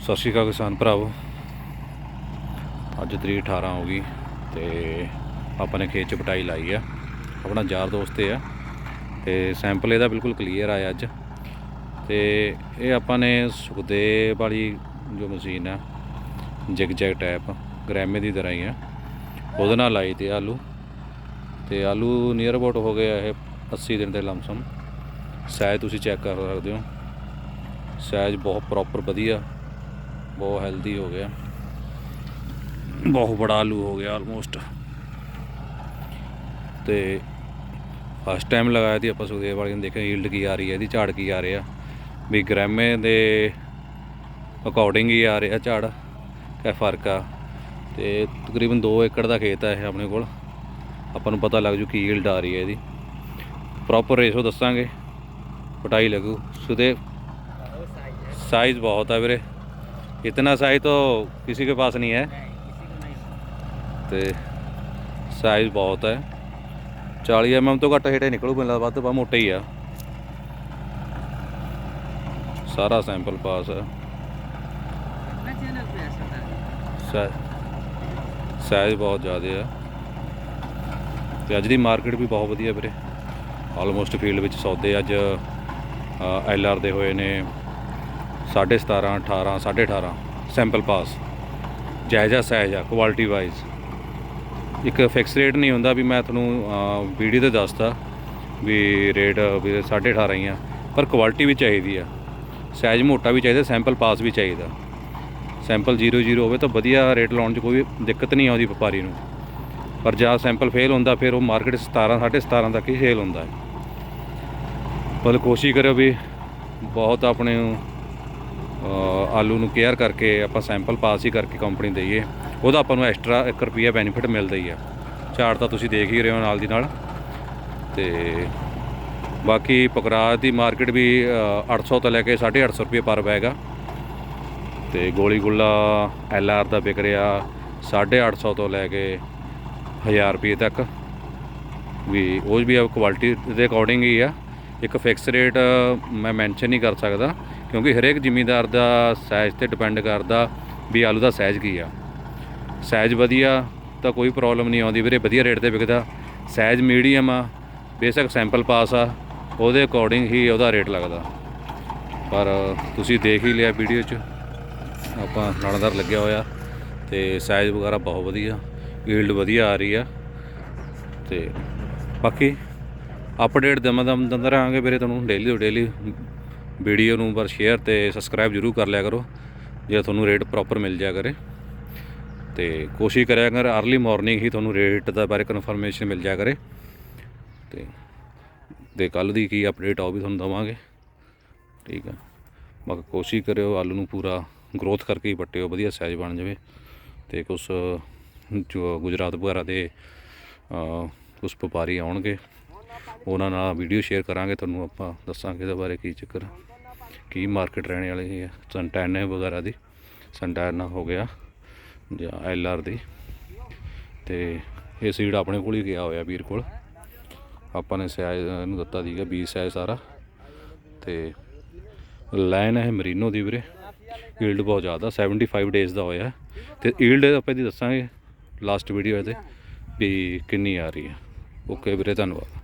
ਸਤਿ ਸ਼੍ਰੀ ਅਕਾਲ ਕਿਸਾਨ ਭਰਾਵੋ। ਅੱਜ ਤਰੀਕ 18 ਹੋ ਗਈ ਤੇ ਆਪਾਂ ਨੇ ਖੇਤ ਚ ਪਟਾਈ ਲਾਈ ਆ। ਆਪਣਾ ਯਾਰ ਦੋਸਤ ਇਹ ਆ ਤੇ ਸੈਂਪਲ ਇਹਦਾ ਬਿਲਕੁਲ ਕਲੀਅਰ ਆਇਆ ਅੱਜ। ਤੇ ਇਹ ਆਪਾਂ ਨੇ ਸੁਖਦੇਵ ਵਾਲੀ ਜੋ ਮਸ਼ੀਨ ਆ ਜਿਗ ਜੈਗ ਟੈਪ ਗ੍ਰੈਮੇ ਦੀ ਤਰ੍ਹਾਂ ਹੀ ਆ। ਉਹਦੇ ਨਾਲ ਲਾਈ ਤੇ ਆਲੂ। ਤੇ ਆਲੂ ਨੀਅਰ ਅਬਾਊਟ ਹੋ ਗਿਆ ਇਹ 80 ਦਿਨ ਦੇ ਲਮਸਮ ਸਾਇਜ਼ ਤੁਸੀਂ ਚੈੱਕ ਕਰ ਸਕਦੇ ਹੋ। ਸਾਈਜ਼ ਬਹੁਤ ਪ੍ਰੋਪਰ ਵਧੀਆ। ਬਹੁਤ ਹੈਲਦੀ ਹੋ ਗਿਆ ਬਹੁਤ ਬੜਾ ਆਲੂ ਹੋ ਗਿਆ ਆਲਮੋਸਟ ਤੇ ਫਸਟ ਟਾਈਮ ਲਗਾਇਆ ਸੀ ਆਪਾਂ ਸੁਖਦੇਵ ਵਾਲੀ ਨੂੰ ਦੇਖਿਆ ਹੀਲਡ ਕੀ ਆ ਰਹੀ ਹੈ, ਇਹਦੀ ਝਾੜ ਕੀ ਆ ਰਿਹਾ ਵੀ ਗ੍ਰਾਮੇ ਦੇ ਅਕੋਰਡਿੰਗ ਹੀ ਆ ਰਿਹਾ ਝਾੜ ਕਾ ਫ਼ਰਕ ਆ। ਤੇ ਤਕਰੀਬਨ 2 ਏਕੜ ਦਾ ਖੇਤ ਹੈ ਇਹ ਆਪਣੇ ਕੋਲ। ਆਪਾਂ ਨੂੰ ਪਤਾ ਲੱਗ ਜੂ ਕੀ ਹੀਲਡ ਆ ਰਹੀ ਹੈ ਇਹਦੀ। ਪ੍ਰੋਪਰ ਰੇਸ਼ੋ ਦੱਸਾਂਗੇ। ਪਟਾਈ ਲੱਗੂ। ਸੁਦੇ ਸਾਈਜ਼ ਬਹੁਤ ਆ ਵੀਰੇ। इतना साइज तो किसी के पास नहीं है ਤੇ ਸਾਈਜ਼ ਬਹੁਤ ਹੈ 40 ਐਮਐਮ ਤੋਂ ਘੱਟ ਹੇਠੇ ਨਿਕਲੂ ਮੈਨੂੰ ਲੱਗਦਾ ਵੱਧ ਤੋਂ ਵੱਧ ਮੋਟਾ ਹੀ ਆ ਸਾਰਾ ਸੈਂਪਲ ਪਾਸ ਹੈ अपना चैनल पे है सरदार ਸਾਈਜ਼ ਬਹੁਤ ਜ਼ਿਆਦਾ ਹੈ ਤੇ ਅੱਜ ਦੀ ਮਾਰਕੀਟ ਵੀ ਬਹੁਤ ਵਧੀਆ ਵੀਰੇ ਆਲਮੋਸਟ ਫੀਲਡ ਵਿੱਚ ਸੌਦੇ ਅੱਜ ਐਲ ਆਰ ਦੇ ਹੋਏ ਨੇ 17.5 18 18.5 ਸੈਂਪਲ ਪਾਸ ਜਾਇਜ਼ਾ ਸਾਈਜ਼ ਆ ਕੁਆਲਿਟੀ ਵਾਈਜ਼ ਇੱਕ ਫਿਕਸ ਰੇਟ ਨਹੀਂ ਹੁੰਦਾ ਵੀ ਮੈਂ ਤੁਹਾਨੂੰ ਵੀਡੀਓ ਤੇ ਦੱਸਦਾ ਵੀ ਰੇਟ ਵੀ 18.5 ਹੀ ਆ, ਪਰ ਕੁਆਲਿਟੀ ਵੀ ਚਾਹੀਦੀ ਆ। ਸਾਈਜ਼ ਮੋਟਾ ਵੀ ਚਾਹੀਦਾ ਸੈਂਪਲ ਪਾਸ ਵੀ ਚਾਹੀਦਾ। ਸੈਂਪਲ 00 ਹੋਵੇ ਤਾਂ ਵਧੀਆ ਰੇਟ ਲਾਉਣ 'ਚ ਕੋਈ ਦਿੱਕਤ ਨਹੀਂ ਆਉਂਦੀ ਵਪਾਰੀ ਨੂੰ। ਪਰ ਜਾਂ ਸੈਂਪਲ ਫੇਲ ਹੁੰਦਾ, ਫਿਰ ਉਹ ਮਾਰਕੀਟ 17 17.5 ਤੱਕ ਹੀ ਫੇਲ ਹੁੰਦਾ ਹੈ। ਪਰ ਕੋਸ਼ਿਸ਼ ਕਰਿਓ ਵੀ ਬਹੁਤ ਆਪਣੇ ਆਲੂ ਨੂੰ ਕੇਅਰ ਕਰਕੇ ਆਪਾਂ ਸੈਂਪਲ ਪਾਸ ਹੀ ਕਰਕੇ ਕੰਪਨੀ ਦਈਏ। ਉਹਦਾ ਆਪਾਂ ਨੂੰ ਐਕਸਟਰਾ 1 ਰੁਪਿਆ ਬੈਨੀਫਿਟ ਮਿਲਦਾ ਹੀ ਆ। ਝਾੜ ਤਾਂ ਤੁਸੀਂ ਦੇਖ ਹੀ ਰਹੇ ਹੋ ਨਾਲ ਦੀ ਨਾਲ। ਤੇ ਬਾਕੀ ਪਕਰਾਜ ਦੀ ਮਾਰਕੀਟ ਵੀ ਅਹ, 800 ਤੋਂ ਲੈ ਕੇ 850 ਰੁਪਏ ਪਰ ਬੈਗ ਆ। ਤੇ ਗੋਲੀ ਗੁੱਲਾ ਐਲ ਆਰ ਦਾ ਵਿਕ ਰਿਹਾ 850 ਤੋਂ ਲੈ ਕੇ 1000 ਰੁਪਏ ਤੱਕ। ਵੀ ਉਹ ਵੀ ਆ ਕੁਆਲਿਟੀ ਦੇ ਅਕੋਰਡਿੰਗ ਹੀ ਆ। ਇੱਕ ਫਿਕਸ ਰੇਟ ਮੈਂ ਮੈਂਸ਼ਨ ਨਹੀਂ ਕਰ ਸਕਦਾ। ਕਿਉਂਕਿ ਹਰੇਕ ਜ਼ਿਮੀਂਦਾਰ ਦਾ ਸਾਈਜ਼ ਤੇ ਡਿਪੈਂਡ ਕਰਦਾ ਵੀ ਆਲੂ ਦਾ ਸਾਈਜ਼ ਕੀ ਆ। ਸਾਈਜ਼ ਵਧੀਆ ਤਾਂ ਕੋਈ ਪ੍ਰੋਬਲਮ ਨਹੀਂ ਆਉਂਦੀ ਵੀਰੇ, ਵਧੀਆ ਰੇਟ ਤੇ ਵਿਕਦਾ। ਸਾਈਜ਼ ਮੀਡੀਅਮ ਆ ਬੇਸ਼ੱਕ ਸੈਂਪਲ ਪਾਸ ਆ, ਉਹਦੇ ਅਕੋਰਡਿੰਗ ਹੀ ਉਹਦਾ ਰੇਟ ਲੱਗਦਾ। ਪਰ ਤੁਸੀਂ ਦੇਖ ਹੀ ਲਿਆ ਵੀਡੀਓ 'ਚ, ਆਪਾਂ ਲਾਣੇਦਾਰ ਲੱਗਿਆ ਹੋਇਆ ਤੇ ਸਾਈਜ਼ ਵਗੈਰਾ ਬਹੁਤ ਵਧੀਆ ਈਲਡ ਵਧੀਆ ਆ ਰਹੀ ਆ। ਤੇ ਬਾਕੀ ਅਪਡੇਟ ਦਮ ਦਮ ਦਿੰਦੇ ਰਹਾਂਗੇ ਵੀਰੇ ਤੁਹਾਨੂੰ ਡੇਲੀ ਤੋਂ ਡੇਲੀ ਵੀਡੀਓ ਨੂੰ ਪਰ ਸ਼ੇਅਰ ਤੇ ਸਬਸਕ੍ਰਾਈਬ ਜ਼ਰੂਰ ਕਰ ਲਿਆ ਕਰੋ ਜੇ ਤੁਹਾਨੂੰ ਰੇਟ ਪ੍ਰੋਪਰ ਮਿਲ ਜਾ ਕਰੇ। ਤੇ ਕੋਸ਼ਿਸ਼ ਕਰਿਆ ਕਰ अर्ਲੀ ਮਾਰਨਿੰਗ ਹੀ ਤੁਹਾਨੂੰ ਰੇਟ ਦਾ ਬਾਰੇ ਕਨਫਰਮੇਸ਼ਨ ਮਿਲ ਜਾ ਕਰੇ। ਤੇ ਤੇ ਕੱਲ ਦੀ ਕੀ ਅਪਡੇਟ ਆ ਉਹ ਵੀ ਤੁਹਾਨੂੰ ਦਵਾਂਗੇ। ਠੀਕ ਆ। ਬਾਕੀ ਕੋਸ਼ਿਸ਼ ਕਰਿਓ ਆਲੂ ਨੂੰ ਪੂਰਾ ਗਰੋਥ ਕਰਕੇ ਹੀ ਪੱਟਿਓ, ਵਧੀਆ ਸਾਈਜ਼ ਬਣ ਜਾਵੇ। ਤੇ ਕੁਝ ਜੋ ਗੁਜਰਾਤ ਵਗੈਰਾ ਦੇ ਕੁਝ ਵਪਾਰੀ ਆਉਣਗੇ। ਉਹਨਾਂ ਨਾਲ ਵੀਡੀਓ ਸ਼ੇਅਰ ਕਰਾਂਗੇ, ਤੁਹਾਨੂੰ ਆਪਾਂ ਦੱਸਾਂਗੇ ਇਹਦੇ ਬਾਰੇ ਕੀ ਚੱਕਰ, ਕੀ ਮਾਰਕੀਟ ਰਹਿਣੇ ਵਾਲੀ ਹੈ ਸੰਟੈਨੇ ਵਗੈਰਾ ਦੀ ਸੰਟੈਨਾ ਹੋ ਗਿਆ, ਜਾਂ ਐਲ ਆਰ ਦੀ। ਤੇ ਇਹ ਸੀਡ ਆਪਣੇ ਕੋਲ ਹੀ ਗਿਆ ਹੋਇਆ ਵੀਰ ਕੋਲ। ਆਪਾਂ ਨੇ ਸਾਈਜ਼ ਇਹਨੂੰ ਦਿੱਤਾ ਸੀਗਾ 20 ਸਾਈਜ਼ ਸਾਰਾ। ਤੇ ਲਾਈਨ ਹੈ ਮਰੀਨੋ ਦੀ ਵੀਰੇ। ਈਲਡ ਬਹੁਤ ਜ਼ਿਆਦਾ 75 ਡੇਜ਼ ਦਾ ਹੋਇਆ। ਤੇ ਈਲਡ ਆਪਾਂ ਇਹਦੀ ਦੱਸਾਂਗੇ ਲਾਸਟ ਵੀਡੀਓ 'ਤੇ ਵੀ ਕਿੰਨੀ ਆ ਰਹੀ ਹੈ। ਓਕੇ ਵੀਰੇ, ਧੰਨਵਾਦ।